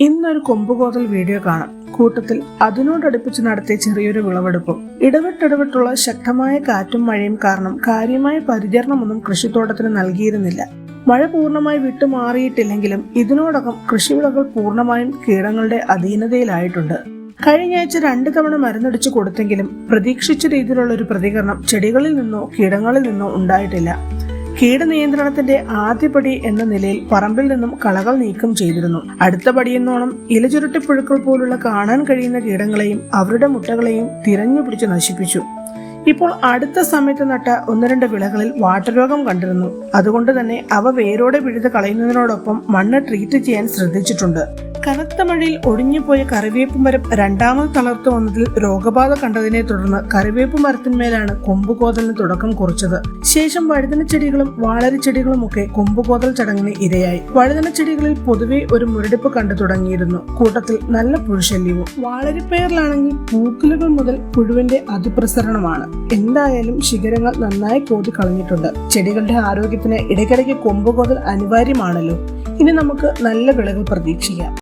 ഇന്നൊരു കൊമ്പുകോതൽ വീഡിയോ കാണാം. കൂട്ടത്തിൽ അതിനോടടുപ്പിച്ച് നടത്തിയ ചെറിയൊരു വിളവെടുപ്പും. ഇടവിട്ടിടവിട്ടുള്ള ശക്തമായ കാറ്റും മഴയും കാരണം കാര്യമായ പരിചരണമൊന്നും കൃഷിത്തോട്ടത്തിന് നൽകിയിരുന്നില്ല. മഴ പൂർണമായി വിട്ടുമാറിയിട്ടില്ലെങ്കിലും ഇതിനോടകം കൃഷിവിളകൾ പൂർണമായും കീടങ്ങളുടെ അധീനതയിലായിട്ടുണ്ട്. കഴിഞ്ഞ ആഴ്ച രണ്ടു തവണ മരുന്നടിച്ചു കൊടുത്തെങ്കിലും പ്രതീക്ഷിച്ച രീതിയിലുള്ള ഒരു പ്രതികരണം ചെടികളിൽ നിന്നോ കീടങ്ങളിൽ നിന്നോ ഉണ്ടായിട്ടില്ല. കീടനിയന്ത്രണത്തിന്റെ ആദ്യപടി എന്ന നിലയിൽ പറമ്പിൽ നിന്നും കളകൾ നീക്കം ചെയ്തിരുന്നു. അടുത്ത പടിയെന്നോണം ഇലചുരുട്ടിപ്പുഴുക്കൾ പോലുള്ള കാണാൻ കഴിയുന്ന കീടങ്ങളെയും അവരുടെ മുട്ടകളെയും തിരഞ്ഞു പിടിച്ച് നശിപ്പിച്ചു. ഇപ്പോൾ അടുത്ത സമയത്ത് നട്ട ഒന്ന് രണ്ട് വിളകളിൽ വാട്ടരോഗം കണ്ടിരുന്നു. അതുകൊണ്ട് തന്നെ അവ വേരോടെ പിഴുത് കളയുന്നതിനോടൊപ്പം മണ്ണ് ട്രീറ്റ് ചെയ്യാൻ ശ്രദ്ധിച്ചിട്ടുണ്ട്. കനത്ത മഴയിൽ ഒടിഞ്ഞുപോയ കറിവേപ്പ് മരം രണ്ടാമത് തളർത്തു വന്നതിൽ രോഗബാധ കണ്ടതിനെ തുടർന്ന് കറിവേപ്പ് മരത്തിന്മേലാണ് കൊമ്പുകോതലിന് തുടക്കം കുറിച്ചത്. ശേഷം വഴുതന ചെടികളും വാളരിച്ചെടികളും ഒക്കെ കൊമ്പുകോതൽ ചടങ്ങിന് ഇരയായി. വഴുതന ചെടികളിൽ പൊതുവെ ഒരു മുരടിപ്പ് കണ്ടു തുടങ്ങിയിരുന്നു. കൂട്ടത്തിൽ നല്ല പുഴുശല്യവും. വാളരിപ്പയറിലാണെങ്കിൽ പൂക്കുലുകൾ മുതൽ പുഴുവിന്റെ അതിപ്രസരണമാണ്. എന്തായാലും ശിഖരങ്ങൾ നന്നായി കോതി കളഞ്ഞിട്ടുണ്ട്. ചെടികളുടെ ആരോഗ്യത്തിന് ഇടയ്ക്കിടയ്ക്ക് കൊമ്പുകോതൽ അനിവാര്യമാണല്ലോ. ഇനി നമുക്ക് നല്ല വിളകൾ പ്രതീക്ഷിക്കാം.